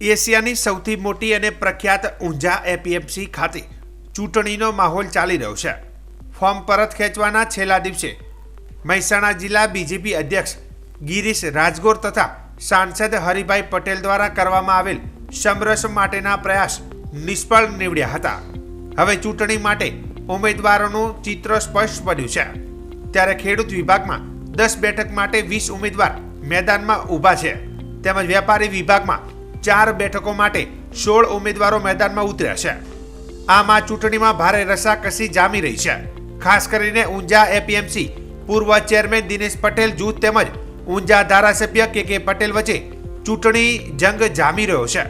એશિયાની સૌથી મોટી અને પ્રખ્યાત ઊંઝા એપીએમસી ખાતે ચૂંટણીનો માહોલ ચાલી રહ્યો છે. ફોર્મ પરત ખેંચવાના છેલ્લા દિવસે મહેસાણા જિલ્લા બીજેપી અધ્યક્ષ ગિરીશ રાજગોર તથા સાંસદ હરિભાઈ પટેલ દ્વારા કરવામાં આવેલ સમરસ માટેના પ્રયાસ નિષ્ફળ નીવડ્યા હતા. હવે ચૂંટણી માટે ઉમેદવારોનું ચિત્ર સ્પષ્ટ બન્યું છે. ત્યારે ખેડૂત વિભાગમાં દસ બેઠક માટે વીસ ઉમેદવાર મેદાનમાં ઊભા છે. તેમજ વેપારી વિભાગમાં ચાર બેઠકો માટે સોળ ઉમેદવારો મેદાનમાં ઉતર્યા છે. આમ આ ચૂંટણીમાં ભારે રસાકસી જામી રહી છે. ખાસ કરીને ઊંઝા એપીએમસી પૂર્વ ચેરમેન દિનેશ પટેલ જૂથ તેમજ ઊંઝા ધારાસભ્ય કે કે પટેલ વચ્ચે ચૂંટણી જંગ જામી રહ્યો છે.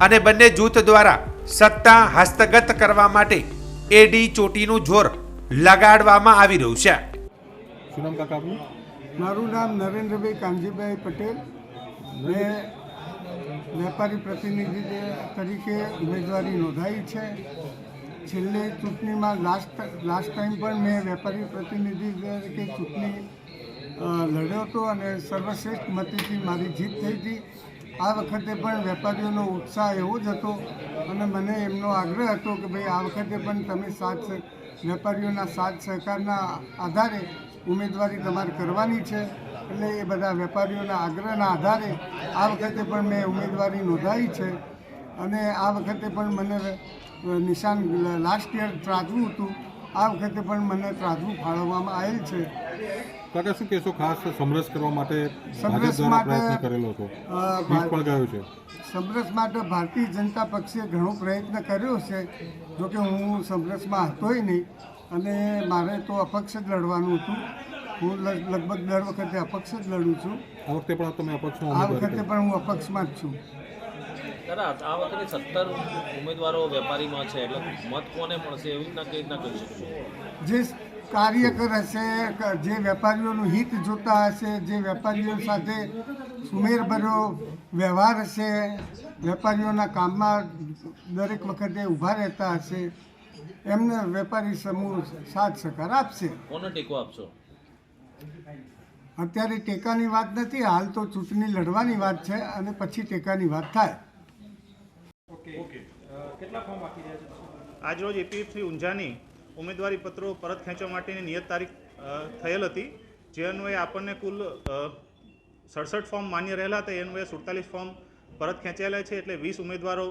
અને બંને જૂથ દ્વારા સત્તા હસ્તગત કરવા માટે એડી ચોટીનું જોર લગાડવામાં આવી રહ્યું છે. મારું નામ નરેન્દ્રભાઈ કાનજીભાઈ પટેલ. મેં વેપારી પ્રતિનિધિ તરીકે ઉમેદવારી નોંધાવી છે. છેલ્લે ચૂંટણીમાં લાસ્ટ લાસ્ટ ટાઈમ પણ મેં વેપારી પ્રતિનિધિ તરીકે ચૂંટણી લડ્યો હતો અને સર્વશ્રેષ્ઠ મતીથી મારી જીત થઈ હતી. આ વખતે પણ વેપારીઓનો ઉત્સાહ એવો જ હતો અને મને એમનો આગ્રહ હતો કે ભાઈ આ વખતે પણ તમે સાથ વેપારીઓના સાથ સહકારના આધારે ઉમેદવારી તમારે કરવાની છે. એટલે એ બધા વેપારીઓના આગ્રહના આધારે આ વખતે પણ મેં ઉમેદવારી નોંધાવી છે અને આ વખતે પણ મને નિશાન લાસ્ટ યર ત્રાજવું હતું. આ વખતે પણ મને ત્રાજવું ફાળવવામાં આવેલ છે. કાકા શું કહેશો? ખાસ સમરસ કરવા માટે સમરસ માટે, કરેલો હતો. પણ ગયો છે. સમરસ માટે ભારતીય જનતા પક્ષે ઘણો પ્રયત્ન કર્યો છે. જોકે હું સમરસમાં હતોય નહીં અને મારે તો અપક્ષ જ લડવાનું હતું. હું લગભગ દર વખતે અપક્ષ જ લડું છું. આ વખતે પણ તમે અપક્ષ આ વખતે પણ હું અપક્ષમાં જ છું. દાદા આ વખતે સત્તર ઉમેદવારો વેપારીમાં છે એટલે મત કોને મળશે એવી રીતના કઈ રીતના કહી શકશો જે કાર્યકર હશે જે વેપારીઓનું હિત જોતા હશે જે વેપારીઓ સાથે સુમેરભર્યો વ્યવહાર હશે વેપારીઓના કામમાં દરેક વખતે ઊભા રહેતા હશે એમને વેપારી સમૂહ સાથ સહકાર આપશે. કોને ટેકો આપશો? અત્યારે ટેકાની વાત નથી હાલ તો ચૂંટણી લડવાની વાત છે અને પછી ટેકાની વાત થાય. આજરોજ એપીએફસી ઊંઝાની ઉમેદવારી પત્રો પરત ખેંચવા માટેની નિયત તારીખ થયેલ હતી. જે અન્વયે આપણને કુલ સડસઠ ફોર્મ માન્ય રહેલા હતા. એ અન્વયે સુડતાલીસ ફોર્મ પરત ખેંચાયેલા છે એટલે વીસ ઉમેદવારો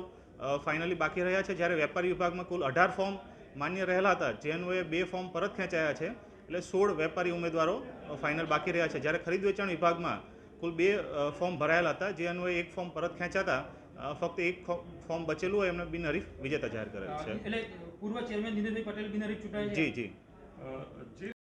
ફાઇનલી બાકી રહ્યા છે. જ્યારે વેપારી વિભાગમાં કુલ અઢાર ફોર્મ માન્ય રહેલા હતા. જે અન્વયે બે ફોર્મ પરત ખેંચાયા છે. એટલે સોળ વેપારી ઉમેદવારો ફાઇનલ બાકી રહ્યા છે. જ્યારે ખરીદ વેચાણ વિભાગમાં કુલ બે ફોર્મ ભરાયેલા હતા જે અન્વયે એક ફોર્મ પરત ખેંચાતા ફક્ત એક ફોર્મ બચેલું હોય એમને બિનહરીફ વિજેતા જાહેર કરેલ છે. એટલે પૂર્વ ચેરમેન દિનેશભાઈ પટેલ બિનહરીફ ચૂંટાયા છે જી જી